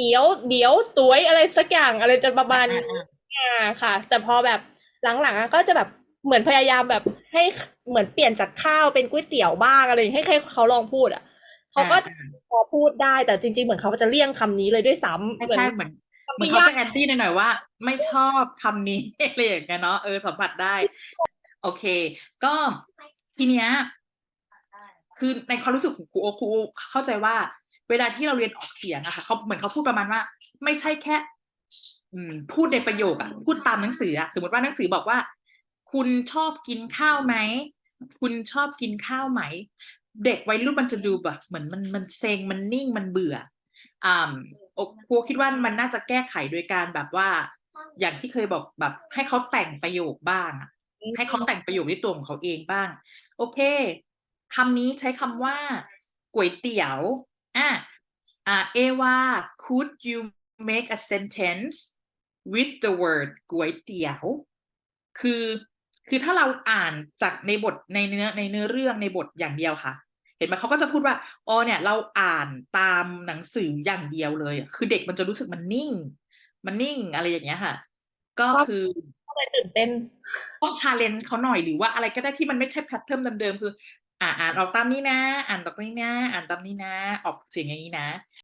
เกี๊ยวเดี๋ยวตุ้ยอะไรสักอย่างอะไรจะประมาณอ่าอ่าอ่าค่ะ แต่พอแบบหลังๆอะก็จะแบบเหมือนพยายามแบบให้เหมือนเปลี่ยนจากข้าวเป็นก๋วยเตี๋ยวบ้างอะไรอย่างเงี้ยให้ให้เขาลองพูดอะเขาก็อ่าพอพูดได้แต่จริง ๆ เหมือนเขาจะเลี่ยงคำนี้เลยด้วยซ้ำไม่เหมือนใช่เหมือนเหมือนคำเขายากจะแอนตี้หน่อยๆว่า ไม่ชอบคำนี้อะไรอย่างเงี้ยเนาะเออสัมผัสได้ โอเค ก็ทีเนี้ยคือในความรู้สึกของครูโอครูเข้าใจว่า เวลาที่เราเรียนออกเสียงอะค่ะเขาเหมือนเขาพูดประมาณว่า ไม่ใช่แค่ อืม พูดในประโยคอะพูดตามหนังสืออะสมมติว่าหนังสือบอกว่า คุณชอบกินข้าวไหมคุณชอบกินข้าวไหม เด็กวัยรุ่นมันจะดูแบบเหมือนมันมันเซ็งมันนิ่งมันเบื่ออ่าโอครูคิดว่ามันน่าจะแก้ไขโดยการแบบว่า อย่างที่เคยบอกแบบ ให้เขาแต่งประโยคบ้างอะให้เขาแต่งประโยคด้วยตัวของเขาเองบ้าง โอเคคำนี้ใช้คำว่าก๋วยเตี๋ยว อะอ่าเอวา could you make a sentence with the word ก๋วยเตี๋ยว คือคือถ้าเราอ่านจากในบทในเนื้อในเนื้อเรื่องในบทอย่างเดียวค่ะ เห็นไหมเขาก็จะพูดว่าอ๋อเนี่ย เราอ่านตามหนังสืออย่างเดียวเลย คือเด็กมันจะรู้สึกมันนิ่ง มันนิ่งอะไรอย่างเงี้ยค่ะ ก็คือก็เลยตื่นเต้นต้องชาเลนจ์เขาหน่อยหรือว่าอะไรก็ได้ที่มันไม่ใช่แพทเทิร์นเดิมๆคืออ่า อ่านออกตามนี้นะ อ่านตามนี้นะ อ่านตามนี้นะ ออกเสียงอย่างนี้นะ